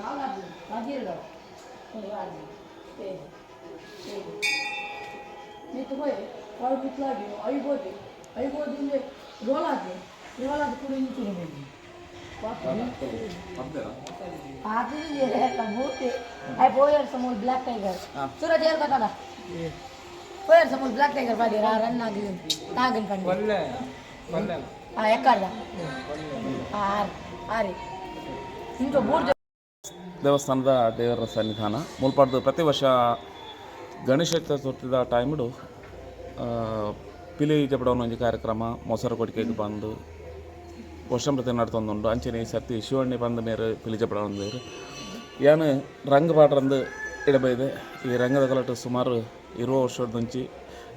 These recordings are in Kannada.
காலாது காஜீரகம் கொஞ்சம் ஆதி சரி சரி ನಿಂತು ಹೋಗಿ ಕಾಳು ಕುತ್ತಲಾಗಿ ಐಬೋದು ಐಬೋದಿಂದ ರೋಲ್ ಹಾಕಿ ರೋಲ್ ಹಾಕಿ ಕೂಡ ನಿಂತು ನೋಡಿ आखिरी ये है कबूत है बोयर समूह ब्लैक टाइगर सूरज यार बता दा बोयर समूह ब्लैक टाइगर बाजी रा रन नागिन नागिन कंड बल्ले बल्ले हाँ एक कर दा हाँ आरे इंजो बोर्ड ದೇವಸ್ಥಾನದ ದೇವರ ಸನ್ನಿಧಾನ. ಮುಲ್ಪಾಡ್ದು ಪ್ರತಿ ವರ್ಷ ಗಣೇಶ ಚತುರ್ಥಿದ ಟೈಮ್ಡು ಪಿಲಿ ಜಪಡವನ ಒಂಜಿ ಕಾರ್ಯಕ್ರಮ ಮೊಸರು ಕೊಡಿಕೆಗೆ ಬಂದು ವರ್ಷಂಪ್ರತಿ ನಡ್ತೊಂದುಂಡು ಅಂಚನೆ ಈ ಸರ್ತಿ ಶಿವಣ್ಣಿ ಬಂದ ಮೇರೆ ಪಿಲಿ ಜಪಡವೊಂದೇರು ಏನು ರಂಗ ಪಾಡ್ರಂದು ಇಡಬೈದೆ. ಈ ರಂಗದ ಕಲಟು ಸುಮಾರು ಇರುವ ವರ್ಷದ ಮುಂಚೆ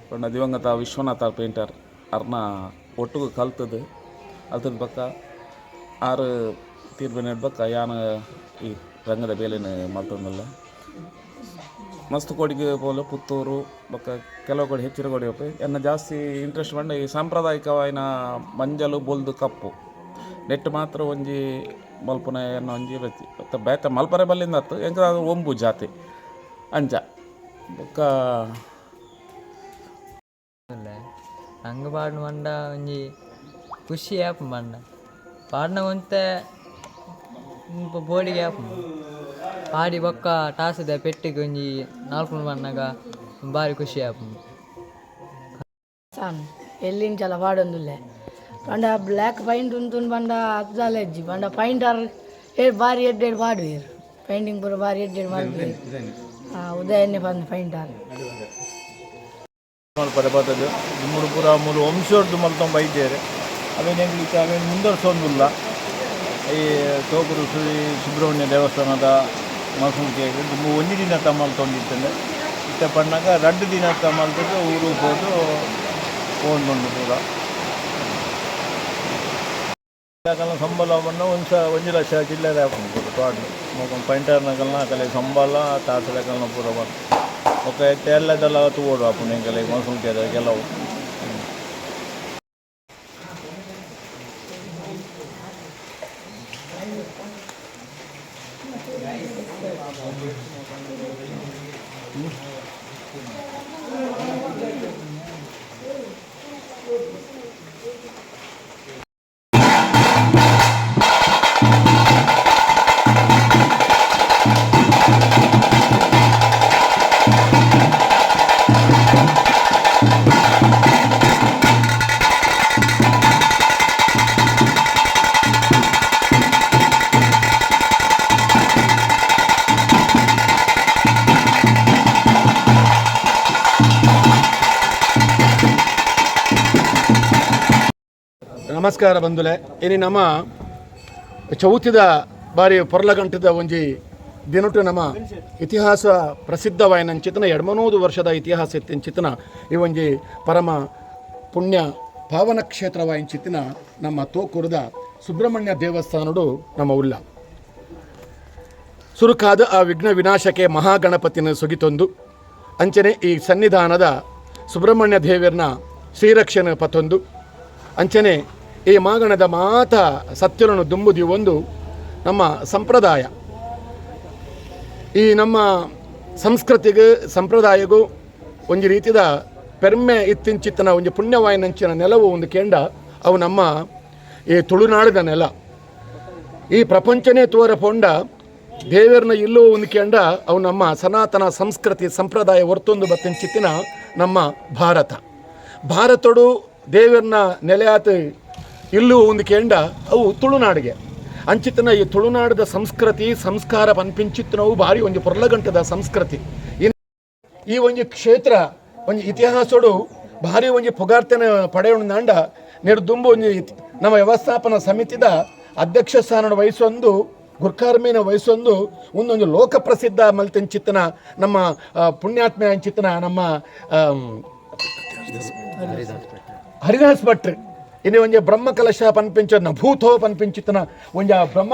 ಪಂಡ ದಿವಂಗತ ವಿಶ್ವನಾಥ ಪೇಂಟರ್ ಅರ್ನ ಒಟ್ಟಿಗೆ ಕಲ್ತದ್ದು. ಅಲ್ತದ ಪಕ್ಕ ಆರು ತೀರ್ಪು ಪಕ್ಕ ಯಾನ ಈ ರಂಗದ ಬೇಲೆನ ಮಲ್ತೊಂದಲ್ಲ ಮಸ್ತ್ ಕೊಡಿಗೆ ಪೋಲು ಪುತ್ತೂರು, ಬೊಕ್ಕ ಕೆಲವು ಕಡೆ ಹೆಚ್ಚಿನ ಕೊಡಿ ಹೋಗಿ ಎನ್ನ ಜಾಸ್ತಿ ಇಂಟ್ರೆಸ್ಟ್ ಬಂಡ ಈ ಸಾಂಪ್ರದಾಯಿಕವಾಯಿನ ಮಂಜಲು, ಬೊಲ್ದು, ಕಪ್ಪು. ನೆಟ್ ಮಾತ್ರ ಒಂಜಿ ಮಲ್ಪುನ ಎನ್ನ ಒಂಜಿ ವ್ಯಕ್ತಿ ಮತ್ತು ಬೇತ ಮಲ್ಪರೆ ಬಲ್ಲಿಂದ ಹತ್ತು ಅದು ಒಂಬು ಜಾತಿ. ಅಂಜ. ಬೊಕ್ಕ ಹಂಗೆ ಪಾಡ್ನ ಮಂಡ ಒಂಜಿ ಖುಷಿ ಆಪು ಮಂಡ ಪಾಡ್ನ ಒಂತೆ ಬೋಡಿಗೆ ಆಪು ಪಾಡಿ ಬೊಕ್ಕ ಟಾಸದ ಪೆಟ್ಟಿಗೆ ಒಂಜಿ ನಾಲ್ಕು ಬಣ್ಣಗ ಭಾರಿ ಖುಷಿ ಆಪುಂಡು ಸಾನ್ ಎಲ್ಲಿಂಚಲ ಪಾಡೊಂದುಲ್ಲೆ? ಪಂಡ ಬ್ಲ್ಯಾಕ್ ಪೈಂಟ್ ಉಂತುನ್ ಪಂಡ ಅಜ್ಜಾಲ ಎಜ್ಜಿ ಪಂಡ ಪೈಂಟರ್ ಏ ಬಾರಿ ಎಡ್ಡೆಡ್ ಪಾಡು ಇರು ಪೈಂಟಿಂಗ್ ಪೂರ ಬಾರಿ ಎಡ್ಡೆಡ್ ಮಾಡಿ ಹಾಂ ಉದಯನ್ನೇ ಬಂದು ಪೈಂಟರ್ ಮಲ್ಪರೆ ಬರ್ತದೆ ಮೂರು ಪೂರ ಮೂರು ವಂಶೋರ್ದು ಮಲ್ತೊಂಬ ಇದ್ದೇವೆ ಅವೇನು ಹೆಂಗ್ಲಿಕ್ಕೆ ಅವೇನು ಮುಂದುವರ್ಸೋದಿಲ್ಲ. ಈ ತೋಕೂರು ಶ್ರೀ ಸುಬ್ರಹ್ಮಣ್ಯ ದೇವಸ್ಥಾನದ ಮಸೂಕೆ ತುಂಬ ಒಂದು ದಿನ ತಮ್ಮಲ್ಕೊಂಡಿದ್ದೇನೆ ಇಷ್ಟ ಪಣ್ಣಾಗ ರಡ್ಡು ದಿನ ತಮ್ಮಲ್ತದ್ದು ಊರು ಹೋದು ಫೋನ್ ಬಂದು ಕೂಡ. ಯಾಕಂದ್ರೆ ಸಂಬಳವನ್ನು ಒಂದು ಸ ಒಂದು ಲಕ್ಷ ಚಿಲ್ಲರೆ ಹಾಕೊಂಡು ತೋಟ ಮೊಕ್ಕ ಪೈಂಟರ್ನಾಗಲ್ನ ಕಲೆ ಸಂಬಳ ತಾಸಲಕಲ್ನ ಪೂರ ಬಂದು ಒಕ್ಕ ಎಲ್ಲದಲ್ಲ ತೋಡು ಹಾಕೊಂಡು ಹೆಂಗಲೆ ಮಸೂಕೆ ಕೆಲವು. ನಮಸ್ಕಾರ ಬಂಧುಲೆ ಇನ್ನು ನಮ್ಮ ಚೌತಿದ ಬಾರಿ ಪೊರ್ಲಗಂಟದ ಒಂಜಿ ದಿನಟು ನಮ್ಮ ಇತಿಹಾಸ ಪ್ರಸಿದ್ಧವಾಯಿನಂಚಿತನ ಎಡ್ಮನೂದು ವರ್ಷದ ಇತಿಹಾಸ ಇತ್ತಿನ ಈ ಒಂಜಿ ಪರಮ ಪುಣ್ಯ ಪಾವನ ಕ್ಷೇತ್ರವಾಯಿನ ನಮ್ಮ ತೋಕುರದ ಸುಬ್ರಹ್ಮಣ್ಯ ದೇವಸ್ಥಾನಡು ನಮ್ಮ ಉಲ್ಲ ಸುರುಕಾದ ಆ ವಿಘ್ನ ವಿನಾಶಕ್ಕೆ ಮಹಾಗಣಪತಿನ ಸುಗಿತೊಂದು. ಅಂಚನೆ ಈ ಸನ್ನಿಧಾನದ ಸುಬ್ರಹ್ಮಣ್ಯ ದೇವರನ್ನ ಶ್ರೀರಕ್ಷಣೆ ಪತೊಂದು ಅಂಚನೆ ಈ ಮಾಗಣದ ಮಾತ ಸತ್ಯರನ್ನು ದುಂಬುದಿ ಒಂದು ನಮ್ಮ ಸಂಪ್ರದಾಯ. ಈ ನಮ್ಮ ಸಂಸ್ಕೃತಿಗೂ, ಸಂಪ್ರದಾಯಗೂ ಒಂದು ರೀತಿಯ ಪೆರ್ಮೆ ಇತ್ತಿಂಚಿತ್ತನ, ಒಂದು ಪುಣ್ಯವಾಯಿನಂಚಿನ ನೆಲವು ಒಂದು ಕೇಂದ್ರ ಅವು ನಮ್ಮ ಈ ತುಳುನಾಡಿನ ನೆಲ. ಈ ಪ್ರಪಂಚನೇ ತೋರ ಪೊಂಡ ದೇವರನ್ನ ಇಲ್ಲೂ ಒಂದು ಕೇಂದ್ರ ಅವು ನಮ್ಮ ಸನಾತನ ಸಂಸ್ಕೃತಿ ಸಂಪ್ರದಾಯ ಹೊರತೊಂದು ಬತ್ತಿನ ನಮ್ಮ ಭಾರತ. ಭಾರತಡು ದೇವರನ್ನ ನೆಲೆಯಾತ ಇಲ್ಲೂ ಒಂದು ಕೆಂಡ, ಅವು ತುಳುನಾಡಿಗೆ. ಅಂಚಿತನ ಈ ತುಳುನಾಡದ ಸಂಸ್ಕೃತಿ, ಸಂಸ್ಕಾರ ಪನ್ಪಿಂಚಿತ್ತನವು ಭಾರಿ ಒಂದು ಪೊರ್ಲಗಂಟದ ಸಂಸ್ಕೃತಿ. ಈ ಒಂದು ಕ್ಷೇತ್ರ, ಒಂದು ಇತಿಹಾಸಡು ಭಾರಿ ಒಂದು ಪುಗಾರ್ತನ ದಾಂಡ ನಿರ್ದುಂಬು ಒಂದು ನಮ್ಮ ವ್ಯವಸ್ಥಾಪನಾ ಸಮಿತಿದ ಅಧ್ಯಕ್ಷ ಸ್ಥಾನ ವಹಿಸೊಂದು, ಗುರ್ಕಾರ್ಮಿನ ವಹಿಸೊಂದು, ಒಂದೊಂದು ಲೋಕಪ್ರಸಿದ್ಧ ಮಲ್ತಿನ ಚಿತ್ತನ ನಮ್ಮ ಪುಣ್ಯಾತ್ಮ ಚಿತ್ತನ ನಮ್ಮ ಹರಿದಾಸ್ ಭಟ್ರು ಇನ್ನು ಒಂಜಿ ಬ್ರಹ್ಮ ಕಲಶ ನಭೂತೋ ಪನ್ಪಿಂಚಿತನ ಒಂಜಿ ಆ ಬ್ರಹ್ಮ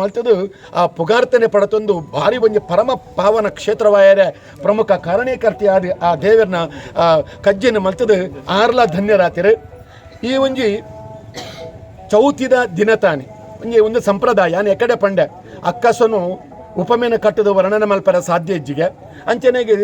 ಮಲ್ತದು, ಆ ಪುಗಾರ್ತನೆ ಪಡತೊಂದು ಭಾರಿ ಒಂಜಿ ಪರಮ ಪಾವನ ಕ್ಷೇತ್ರವಾಯರೆ ಪ್ರಮುಖ ಕಾರಣೀಕರ್ತಿ ಆದ ಆ ದೇವರನ್ನ ಆ ಕಜ್ಜಿನ ಮಲ್ತದು ಆರ್ಲ ಧನ್ಯರಾತಿರು ಈ ಒಂಜಿ ಚೌತಿದ ದಿನ ತಾನೆ. ಒಂಜಿ ಒಂದು ಸಂಪ್ರದಾಯ ಎಕಡೆ ಪಂಡೆ, ಅಕ್ಕಸನು ಉಪಮೇನ ಕಟ್ಟದ ವರ್ಣನ ಮಲ್ಪರ ಸಾಧ್ಯ ಇಜ್ಜಿಗೆ. ಅಂಚನೆಗೆ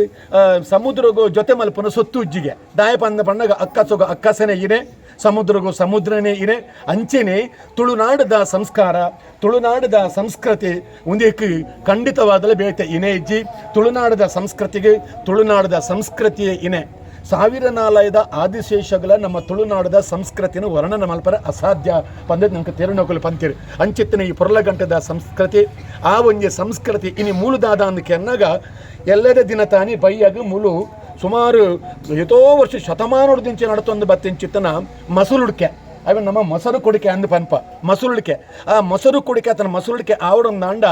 ಸಮುದ್ರಗೂ ಜೊತೆ ಮಲ್ಪನ ಸೊತ್ತು ಉಜ್ಜಿಗೆ ದಾಯಪಂದ ಪಂಡಗ ಅಕ್ಕಸೊಗ ಅಕ್ಕಸನೆ ಇನೆ. ಸಮುದ್ರಗೂ ಸಮುದ್ರನೇ ಇರೆ, ಅಂಚೆನೆ ತುಳುನಾಡದ ಸಂಸ್ಕಾರ, ತುಳುನಾಡದ ಸಂಸ್ಕೃತಿ ಒಂದಕ್ಕೆ ಖಂಡಿತವಾದಲೇ ಬೇತೆ ಇನೆ ಇಜ್ಜಿ, ತುಳುನಾಡದ ಸಂಸ್ಕೃತಿಗೆ ತುಳುನಾಡದ ಸಂಸ್ಕೃತಿಯೇ ಇನೆ. ಸಾವಿರ ನಾಲಯದ ಆದಿಶೇಷಗಳ ನಮ್ಮ ತುಳುನಾಡದ ಸಂಸ್ಕೃತಿನ ವರ್ಣನ ಮಲ್ಪರ ಅಸಾಧ್ಯ. ಪಂದದ ನಮ್ಗೆ ತೆರುನೊಕಲು ಪಂತೀರಿ ಅಂಚಿತ್ತಿನ ಈ ಪೊರ್ಲಗಂಟದ ಸಂಸ್ಕೃತಿ, ಆ ಒಂಜಿ ಸಂಸ್ಕೃತಿ ಇನಿ ಮೂಲದಾದ ಅಂದಕ್ಕೆ ಅನ್ನಗ ಎಲ್ಲರ ದಿನ ತಾನೇ ಬೈಯಾಗ ಮುಲು ಸುಮಾರು ಎಷ್ಟೋ ವರ್ಷ ಶತಮಾನದಿಂದ ನಡ್ತೊಂದು ಬತ್ತಿನ ಮಸುಲುಡಿಕೆ. ಅವ ನಮ್ಮ ಮೊಸರು ಕುಡಿಕೆ ಅಂದ ಪನ್ಪ. ಮಸುಲುಡಿಕೆ. ಆ ಮೊಸರು ಕುಡಿಕೆ ಅತನ ಮಸುಲುಡಿಕೆ ಆವಡಂ ನಾಂಡ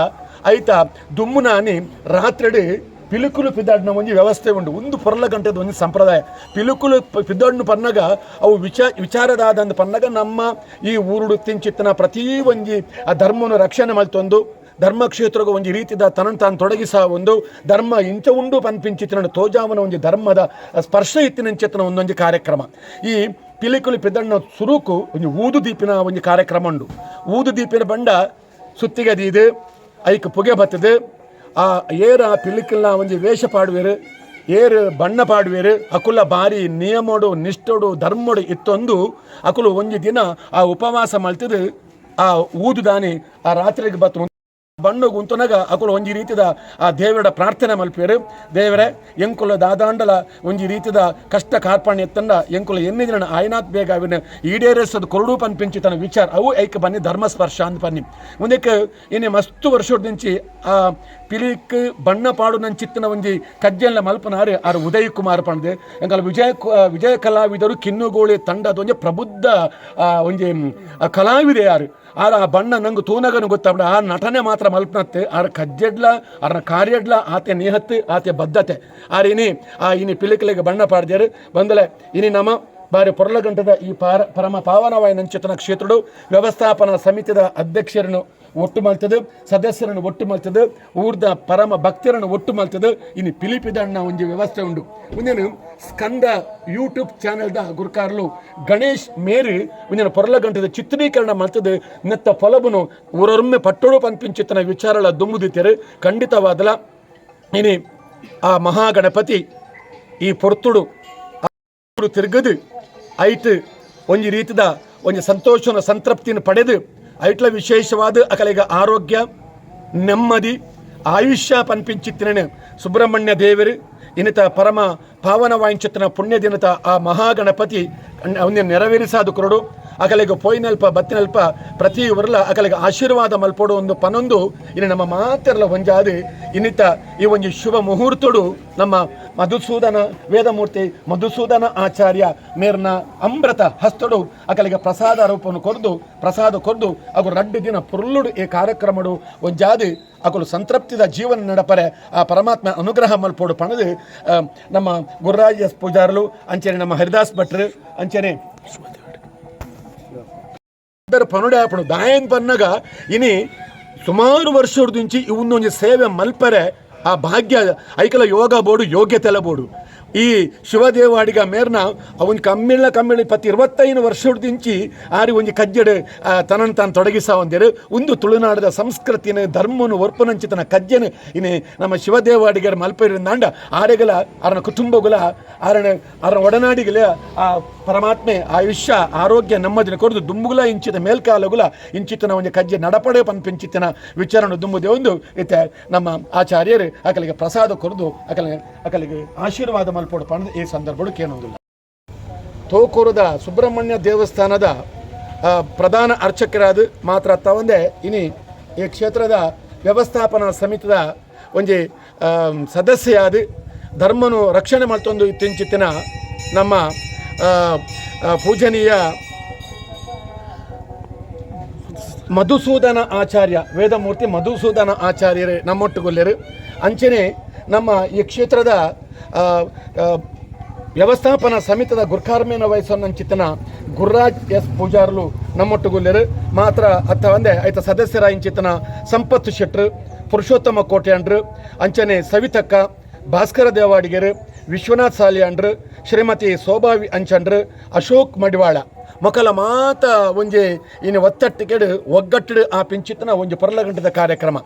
ಐತ ದುಮ್ಮುನ అని రాత్రిడి ಪಿಲುಕುಲು పిద్దాడిన ಒಂದು ವ್ಯವಸ್ಥೆ ಉಂಡು. ಒಂದು ಪೊರ್ಲ ಗಂಟೆದ ಒಂದು ಸಂಪ್ರದಾಯ. ಪಿಲುಕುಲು ಪಿದ್ದಾಡಿನ ಪನ್ನಗ ಅವು ವಿಚ ವಿಚಾರದಾದಂದು ಪನ್ನಗ ನಮ್ಮ ಈ ಊರುಡು ತಿಂಚಿತ್ತನ ಪ್ರತಿ ಒಂಜಿ ಆ ಧರ್ಮವನ್ನು ರಕ್ಷಣೆ ಮಲ್ತೊಂದು. ಧರ್ಮಕ್ಷೇತ್ರಗ ಒಂದು ರೀತಿದ ತನ್ನ ತಾನು ತೊಡಗಿಸ ಒಂದು ಧರ್ಮ ಇಂಚ ಉಂಡು ಪನ್ಪಿಂಚಿತ್ತಿನ ತೋಜಾವನ ಒಂದು ಧರ್ಮದ ಸ್ಪರ್ಶ ಇತ್ತಿನಂಚಿತ್ತಿನ ಒಂದೊಂದು ಕಾರ್ಯಕ್ರಮ. ಈ ಪಿಲಿಕುಲಿ ಪಿದಣ್ಣ ಸುರುಕು ಒಂದು ಊದು ದೀಪಿನ ಒಂದು ಕಾರ್ಯಕ್ರಮ ಉಂಡು. ಊದು ದೀಪಿನ ಬಂಡ ಸುತ್ತಿಗೆ ಇದೆ ಐಕ್ ಪುಗೆ ಬತ್ತದೆ, ಆ ಏರ ಪಿಲಿಕಲ್ನ ಒಂದು ವೇಷ ಪಾಡುವೆರು, ಏರು ಬಣ್ಣ ಪಾಡುವೆರು, ಅಕುಲ ಬಾರಿ ನಿಯಮಡು, ನಿಷ್ಠಡು, ಧರ್ಮಡು ಇತ್ತೊಂದು ಅಕುಲು ಒಂದು ದಿನ ಆ ಉಪವಾಸ ಮಲ್ತಿದು ಆ ಊದು ದಾನಿ ಆ ರಾತ್ರಿಗೆ ಬತ್ತು ಬಣ್ಣು ಗುಂತುನಗ ಅಕುಲು ಒಂಜಿ ರೀತಿದ ಆ ದೇವರ ಪ್ರಾರ್ಥನೆ ಮಲ್ಪೇರು ದೇವರೇ, ಎಂಕುಲ ದಾದಾಂಡಲ ಒಂಜಿ ರೀತಿದ ಕಷ್ಟ ಕಾರ್ಪಣ್ಯ ಎತ್ತಂಡ ಎಂಕುಲ ಎನ್ನಿ ದಿನ ಆಯ್ನಾತ್ ಬೇಗ ಅವಿನ ಈಡೇರಿಸೋದು ಕೊರಡು ಪನ್ಪಿಂಚಿ ತನ್ನ ವಿಚಾರ ಅವು ಐಕ ಬನ್ನಿ ಧರ್ಮಸ್ಪರ್ಶ ಅಂತ ಬನ್ನಿ. ಮುಂದಕ್ಕೆ ಇನ್ನೇ ಮಸ್ತು ವರ್ಷದಿಂಚಿ ಆ ಪಿಲಿಕ್ ಬಣ್ಣ ಪಾಡು ಚಿತ್ತನ ಒಂಜಿ ಕಜ್ಜೆಲ್ಲ ಮಲ್ಪನಾರು. ಆರು ಉದಯ್ ಕುಮಾರ್ ಪಂಡೆ ಎಂಕಲ ವಿಜಯ ವಿಜಯ ಕಲಾವಿದರು ಕಿನ್ನುಗೋಳಿ ತಂಡದ ಒಂಜಿ ಪ್ರಬುದ್ಧ ಒಂಜಿ ಕಲಾವಿದೆ ಯಾರು. ಆರ ಆ ಬಣ್ಣ ನಂಗೆ ತೂನಗನು ಗೊತ್ತಾಗ್ಬಿಡ. ಆ ನಟನೆ ಮಾತ್ರ ಮಲ್ಪನತ್ತೆ. ಆರ ಕಜ್ಜೆಡ್ಲ ಅರ ಕಾರ್ಯಡ್ಲ, ಆತೆ ನೇಹತ್ತೆ ಆತೆ ಬದ್ಧತೆ. ಆರ ಇನಿ, ಆ, ಇನಿ ಪಿಲಿಕಲಿಗೆ ಬಣ್ಣ ಪಾಡ್ದ್ಯಾರು. ಬಂದಲೆ, ಇನಿ ನಮ್ಮ ಬಾರಿ ಪೊರ್ಲಗಂಟದ ಈ ಪಾರ ಪರಮ ಪಾವನವಾಯ ನಂಚೇತನ ಕ್ಷೇತ್ರಡು ವ್ಯವಸ್ಥಾಪನಾ ಸಮಿತಿದ ಅಧ್ಯಕ್ಷರನ್ನು ಒಟ್ಟು ಮಾಡ್ತದೆ ಸದಸ್ಯರನ್ನು ಒಟ್ಟು ಮಾಡ್ತದೆ ಊರ್ದ ಪರಮ ಭಕ್ತರನ್ನು ಒಟ್ಟು ಮಾಡ್ತದೆ ಇನ್ನು ಪಿಲಿಪಿದಣ್ಣ ಒಂದು ವ್ಯವಸ್ಥೆ ಉಂಡು. ಮುಂದೇನು ಸ್ಕಂದ ಯೂಟ್ಯೂಬ್ ಚಾನೆಲ್ದ ಗುರುಕಾರ್ಲು ಗಣೇಶ್ ಮೇರಿ ಮುಂದಿನ ಪೊರಲಗಂಟದ ಚಿತ್ರೀಕರಣ ಮಾಡ್ತದೆ ನೆತ್ತ ಫಲಬನು ಊರೊಮ್ಮೆ ಪಟ್ಟೋಡು ಪನ್ಪಿಂಚಿತ್ತನ ವಿಚಾರಗಳ ದುಮ್ಮುದಿತ್ತರೆ ಖಂಡಿತವಾದಲ, ಇನಿ ಆ ಮಹಾಗಣಪತಿ ಈ ಪೊರ್ತುಡು ತಿರುಗದು ಐಟ್ ಒಂಜಿ ರೀತಿದ ಒಂಜಿ ಸಂತೋಷನ ಸಂತೃಪ್ತಿಯನ್ನು ಪಡೆದು ಐಟ್ಲ ವಿಶೇಷವಾದ ಅಕಲಿಗ ಆರೋಗ್ಯ, ನೆಮ್ಮದಿ, ಆಯುಷ್ಯ ಪನ್ಪಿಂಚಿತ್ತಿನ ಸುಬ್ರಹ್ಮಣ್ಯ ದೇವರು ಇನ್ನಿತ ಪರಮ ಪಾವನವಾಯಿಂಚಿತ್ತಿನ ಪುಣ್ಯ ದಿನತ ಆ ಮಹಾಗಣಪತಿ ನೆರವೇರಿಸಾದು ಕೊರಡು. ಅಕಲಿಗೆ ಪೊಯ್ನಲ್ಪ ಬತ್ತಿನಲ್ಪ ಪ್ರತಿ ವರ್ಲ ಅಕಲಿಗೆ ಆಶೀರ್ವಾದ ಮಲ್ಪೋಡು ಒಂದು ಪನೊಂದು. ಇನ್ನು ನಮ್ಮ ಮಾತೆರ್ಲ ಒಂಜಾದಿ ಇನ್ನಿತ ಈ ಒಂದು ಶುಭ ಮುಹೂರ್ತಡು ನಮ್ಮ ಮಧುಸೂದನ ವೇದಮೂರ್ತಿ ಮಧುಸೂದನ ಆಚಾರ್ಯ ಮೇರ್ನ ಅಮೃತ ಹಸ್ತಡು ಅಕಲಿಗೆ ಪ್ರಸಾದ ರೂಪವನ್ನು ಕೊರದು ಪ್ರಸಾದ ಕೊರದು ಅವು ರಡ್ಡು ದಿನ ಪುರ್ಲುಡು ಈ ಕಾರ್ಯಕ್ರಮಡು ಒಂಜಾದಿ ಅಕಲು ಸಂತೃಪ್ತಿದ ಜೀವನ ನಡಪರೆ, ಆ ಪರಮಾತ್ಮ ಅನುಗ್ರಹ ಮಲ್ಪೋಡು ಪಣದು ನಮ್ಮ ಗುರುರಾಜ ಪೂಜಾರ್ಲು ಅಂಚನೆ ನಮ್ಮ ಹರಿದಾಸ್ ಭಟ್ರು ಅಂಚನೆ ಬೇರೆ పనుడే ಆಪಣ ದಾಯನ್ ಪನ್ನಗ ಇನಿ ಸುಮಾರು ವರ್ಷದ నుంచి ಇವನ್ನೊಂದು ಸೇವೆ ಮಲ್ಪರೆ. ಆ ಭಾಗ್ಯ, ಐಕಲ ಯೋಗ ಬೋಡು ಯೋಗ್ಯತೆಲ ಬೋಡು ಈ ಶಿವದೇವಾಡಿಗ ಮೇರ್ನ ಅವನ್ ಕಮ್ಮಿಳ ಕಮ್ಮಿಳ ಇಪ್ಪತ್ತು ಇರುವತ್ತೈದು ವರ್ಷದಿಂಚಿ ಆರಿ ಒಂಜಿ ಕಜ್ಜಡೆ ತನನ್ ತಾನು ತೊಡಗಿಸ ಒಂದೇರು. ಒಂದು ತುಳುನಾಡದ ಸಂಸ್ಕೃತಿನ, ಧರ್ಮನು ಒರ್ಪನಂಚಿ ತನ್ನ ಕಜ್ಜನ ಇನ್ನು ನಮ್ಮ ಶಿವದೇವಾಡಿಗ ಮಲ್ಪರಿಂದ ಆರೆಗಲ ಅರನ ಕುಟುಂಬಗಳ ಅರಣ್ಯ ಅರ ಒಡನಾಡಿಗಳ ಆ ಪರಮಾತ್ಮೆ ಆಯುಷ್ಯ ಆರೋಗ್ಯ ನೆಮ್ಮದಿನ ಕೊರದು ದುಂಬುಗುಲ ಇಂಚಿತ ಮೇಲ್ಕಾಲಗುಲ ಇಂಚಿತನ ಒಂದು ಕಜ್ಜೆ ನಡಪಡೆ ಪಂಪಿಂಚಿತ್ತಿನ ವಿಚಾರಣೆ ದುಂಬುದೆ ಒಂದು. ಇತ್ತೆ ನಮ್ಮ ಆಚಾರ್ಯರು ಅಕಲಿಗೆ ಪ್ರಸಾದ ಕೊರದು ಅಕಲಿಗೆ ಅಕಲಿಗೆ ಆಶೀರ್ವಾದ ಮಲ್ಪೋಡು ಪಣದ ಈ ಸಂದರ್ಭಕ್ಕೆ ಕೇಳುವುದಿಲ್ಲ. ತೋಕೂರದ ಸುಬ್ರಹ್ಮಣ್ಯ ದೇವಸ್ಥಾನದ ಪ್ರಧಾನ ಅರ್ಚಕರಾದ ಮಾತ್ರ ತವಂದೆ ಇನಿ ಈ ಕ್ಷೇತ್ರದ ವ್ಯವಸ್ಥಾಪನಾ ಸಮಿತಿದ ಆ, ಸದಸ್ಯೆಯಾದ ಧರ್ಮನು ರಕ್ಷಣೆ ಮಾಡ್ತೊಂದು ಇತ್ತಿಂಚಿತ್ತಿನ ನಮ್ಮ ಪೂಜನೀಯ ಮಧುಸೂದನ ಆಚಾರ್ಯ, ವೇದಮೂರ್ತಿ ಮಧುಸೂದನ ಆಚಾರ್ಯರೇ, ನಮ್ಮೊಟ್ಟುಗೊಲ್ಲರು. ಅಂಚನೆ ನಮ್ಮ ಈ ಕ್ಷೇತ್ರದ ವ್ಯವಸ್ಥಾಪನಾ ಸಮಿತಿದ ಗುರ್ಕಾರ್ಮೇನ ವಯಸ್ಸನ್ನಂಚಿತನ ಗುರ್ರಾಜ್ ಎಸ್ ಪೂಜಾರ್ಲು ನಮ್ಮೊಟ್ಟುಗೊಲ್ಲರು. ಮಾತ್ರ ಅತ್ತ ಒಂದೇ, ಆಯ್ತ ಸದಸ್ಯರ ಇಂಚಿತನ ಸಂಪತ್ತು ಶೆಟ್ರು, ಪುರುಷೋತ್ತಮ ಕೋಟ್ಯಾಂಡ್ರು, ಅಂಚನೆ ಸವಿತಕ್ಕ, ಭಾಸ್ಕರ ದೇವಾಡಿಗೆರು ವಿಶ್ವನಾಥ್ ಸಾಲಿಯಾಂಡ್ರು ಶ್ರೀಮತಿ ಶೋಭಾ ಅಂಚಂಡ್ರು, ಅಶೋಕ್ ಮಡಿವಾಳ. ಮೊಕಲ ಮಾತ ಒಂಜಿ, ಇನ್ನು ಒತ್ತಟ್ಟಿಗೆಡು ಒಗ್ಗಟ್ಟು ಆ ಪಿಂಚಿತ್ತನ ಒಂಜಿ ಪರಲಗಂಟದ ಕಾರ್ಯಕ್ರಮ.